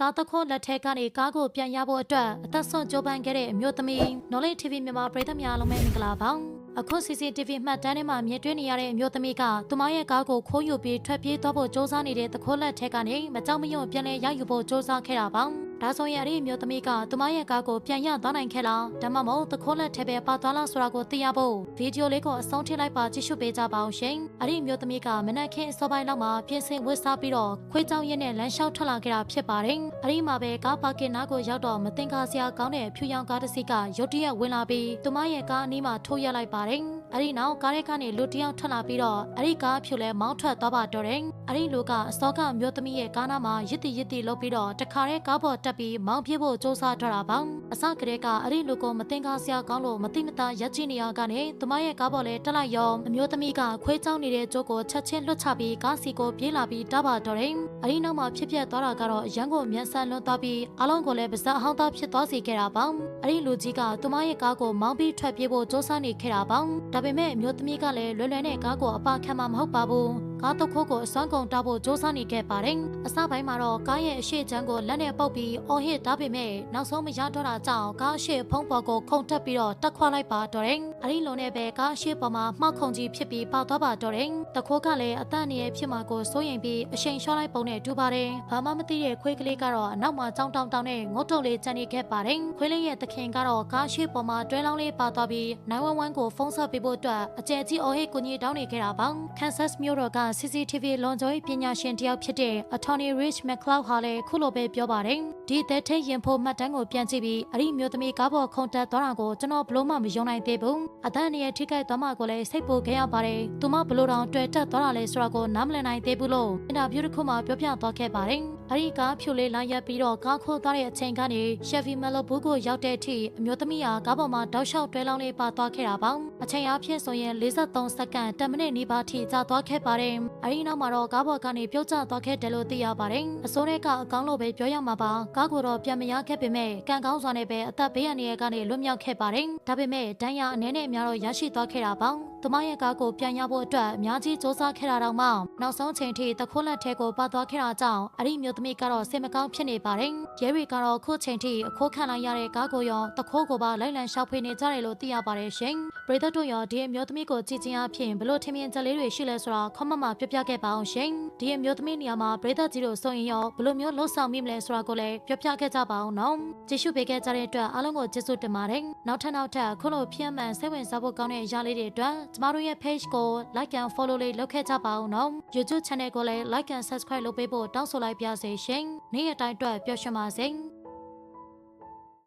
ကားတခိုးလက်ထက်ကနေကားကိုပြန်ရဖို့အတွက်အသက်ဆုံးကြိုးပမ်းခဲ့တဲ့အမျိုးသမီး Knowledge TV မြန်မာပရိသတ်များအားလုံးပဲမင်္ဂလာပါအခု CCTV မှတ်တမ်းထဲမှာမြင်တွေ့နေရတဲ့အမျိုးသမီးကသူမရဲ့ကားကိုခိုးယူပြီးထွက်ပြေးသွားဖို့စ조사နေတဲ့တခိုးလက်ထက်ကနေမကြောက်မရွံ့ပြန်လည်ရယူဖို့စ조사ခဲ့တာပါ ဒါဆိုရင်အဲ့ဒီအမျိုးသမီးကသူမရဲ့ကားကိုပြန်ရသွားနိုင်ခဲ့လားဒါမှမဟုတ်တခိုးလက်ထဲပဲပါသွားလားဆိုတာကိုသိရဖို့ဗီဒီယိုလေးကိုအဆုံးထိလိုက်ပါကြည့်ရှုပေးကြပါအောင်ရှင်အဲ့ဒီအမျိုးသမီးကမနက်ခင်းအစောပိုင်းလောက်မှာပြင်ဆင်ဝတ်စားပြီးတော့ခွေးကြောင်ရက်နဲ့လမ်းလျှောက်ထွက်လာခဲ့တာဖြစ်ပါတယ်အဲ့ဒီမှာပဲကားပါကင်နားကိုရောက်တော့မတင်ကားစရာကောင်းတဲ့ဖြူရောင်ကားတစ်စီးကရုတ်တရက်ဝင်လာပြီးသူမရဲ့ကားအနီးမှာထိုးရလိုက်ပါတယ် အဲ့ဒီနောက်ကားရဲကနေလူတစ်ယောက်ထွက်လာပြီးတော့အဲ့ဒီကားဖြူလဲမောင်းထွက်သွားပါတော့တယ်အဲ့ဒီလူကအစောကအမျိုးသမီးရဲ့ကားနားမှာရစ်တီရစ်တီလုပ်ပြီးတော့တခါတည်းကားပေါ်တက်ပြီးမောင်းပြေးဖို့စူးစမ်းထားတာပါအစကတည်းကအဲ့ဒီလူကိုမတင်ကားစရာကောင်းလို့မတိမတာရက်ချီနေရကနေသူမရဲ့ကားပေါ်လဲတက်လိုက်ရောအမျိုးသမီးကခွေးချောင်းနေတဲ့ကျိုးကိုချက်ချင်းလွတ်ချပြီးကားစီကိုပြေးလာပြီးတားပါတော့တယ်အဲ့ဒီနောက်မှာဖြစ်ပျက်သွားတာကတော့ရန်ကိုမြန်ဆန်လွန်သွားပြီးအလုံးကိုလည်းပါဇက်အဟောင်းသားဖြစ်သွားစေခဲ့တာပါအဲ့ဒီလူကြီးကသူမရဲ့ကားကိုမောင်းပြီးထွက်ပြေးဖို့စူးစမ်းနေခဲ့တာပါဒါပေမဲ့အမျိုးသမီးကလည်းလွယ်လွယ်နဲ့ကားကိုအပါခံမှာမဟုတ်ပါဘူး ကားတစ်ခုကိုအစွမ်းကုန်တောက်ဖို့စူးစမ်းနေခဲ့ပါတယ်။အစပိုင်းမှာတော့ကားရဲ့အရှိချမ်းကိုလက်နဲ့ပုတ်ပြီးအော်ဟစ်တားပေမဲ့နောက်ဆုံးမရတော့တာကြောင့်ကားအရှိဖုံးပေါ်ကိုခုန်တက်ပြီးတော့တက်ခွာလိုက်ပါတော့တယ်။အဲဒီလိုနဲ့ပဲကားအရှိပေါ်မှာမှောက်ခုန်ကြီးဖြစ်ပြီးပေါက်သွားပါတော့တယ်။တခိုးကလည်းအသက်အန္တရာယ်ဖြစ်မှာကိုစိုးရိမ်ပြီးအရှိန်လျှော့လိုက်ပုံနဲ့တူပါတယ်။ဘာမှမသိတဲ့ခွေးကလေးကတော့အနောက်မှာကြောင်တောင်တောင်နဲ့ငုတ်တုံလေးကျန်နေခဲ့ပါတယ်။ခွေးလေးရဲ့သခင်ကတော့ကားအရှိပေါ်မှာတွဲလောင်းလေးပါသွားပြီး911ကိုဖုန်းဆက်ပေးဖို့အတွက်အကျယ်ကြီးအော်ဟစ်ကူညီတောင်းနေခဲ့တာပါ။ Kansas မြို့တော်က CCTV လွန်ကျော်ရေးပညာရှင်တယောက်ဖြစ်တဲ့ Attorney Rich McCloud ဟာလည်းခုလိုပဲပြောပါတယ်။ဒီသက်ထိတ်ရင်ဖို့မှတ်တမ်းကိုပြန်ကြည့်ပြီးအဲ့ဒီမျိုးသမီးကားပေါ်ခုန်တက်သွားတာကိုကျွန်တော်ဘလို့မှမယုံနိုင်သေးဘူး။အသက်အန္တရာယ်ထိခိုက်သွားမှကိုလည်းစိတ်ပူခဲ့ရပါတယ်။သူမဘလို့တောင်တွေ့တက်သွားတာလဲဆိုတာကိုနားမလည်နိုင်သေးဘူးလို့အင်တာဗျူးတစ်ခုမှာပြောပြသွားခဲ့ပါတယ်။အဲ့ဒီကားဖြူလေးလာရက်ပြီးတော့ကားခိုးသွားတဲ့အချိန်ကနေ Chevy Malibu ကိုရောက်တဲ့အထိအမျိုးသမီးဟာကားပေါ်မှာတောက်လျှောက်တွဲလောင်းလေးပါသွားခဲ့တာပါ။အချိန်အားဖြင့်ဆိုရင်53စက္ကန့်10မိနစ်နီးပါးထိကြာသွားခဲ့ပါတယ်။အဲ့ဒီနောက်မှာတော့ကားပေါ်ကနေပြုတ်ကျသွားခဲ့တယ်လို့သိရပါတယ်။အစိုးရကအကောင်းလို့ပဲပြောရမှာပါ။ကားကိုတော့ပြန်မရခဲ့ပေမဲ့ကံကောင်းစွာနဲ့ပဲအသက်ဘေးအန္တရာယ်ကနေလွတ်မြောက်ခဲ့ပါတယ်။ဒါပေမဲ့ဒဏ်ရာအနည်းနဲ့အများတော့ရရှိသွားခဲ့တာပါ။သူမရဲ့ကားကိုပြန်ရဖို့အတွက်အများကြီးစူးစမ်းခဲ့တာတောင်မှနောက်ဆုံးချိန်ထိတခိုးလက်ထဲကိုပါသွားခဲ့တာကြောင့်အဲ့ဒီမျိုးသမီးကတော့စိတ်မကောင်းဖြစ်နေပါတယ်။ရဲရီကတော့ခုချိန်ထိအခိုးခံလိုက်ရတဲ့ကားကိုရောတခိုးကိုပါလိုက်လံရှောက်ဖွေနေကြတယ်လို့သိရပါတယ်ရှင်။ပရိသတ်တို့ရောဒီအမျိုးသမီးကိုကြည်ချင်းအဖြစ်ဘလို့ထင်မြင်ချက်လေးတွေရှိလဲဆိုတာခွန်မမပြပြခဲ့ပါအောင်ရှင်။ဒီအမျိုးသမီးနေရာမှာပရိသတ်ကြီးတို့ဆိုရင်ရောဘလို့မျိုးလှုပ်ဆောင်မိမလဲဆိုတာကိုလည်းပြပြခဲ့ကြပါအောင်နော်။ကြည့်ရှုပေးခဲ့ကြတဲ့အတွက်အားလုံးကိုကျေးဇူးတင်ပါတယ်။နောက်ထပ်နောက်ထပ်ခုလိုဖြန့်မှန်စိတ်ဝင်စားဖို့ကောင်းတဲ့အရာလေးတွေအတွက်ကျမတို့ရဲ့ page ကို like and follow လေးလုပ်ခဲ့ကြပါအောင်နော်။ YouTube channel ကိုလည်း like and subscribe လုပ်ပေးဖို့တောင်းဆိုလိုက်ပါစေရှင်။နေ့ရက်တိုင်းအတွက်ပျော်ရွှင်ပါစေ။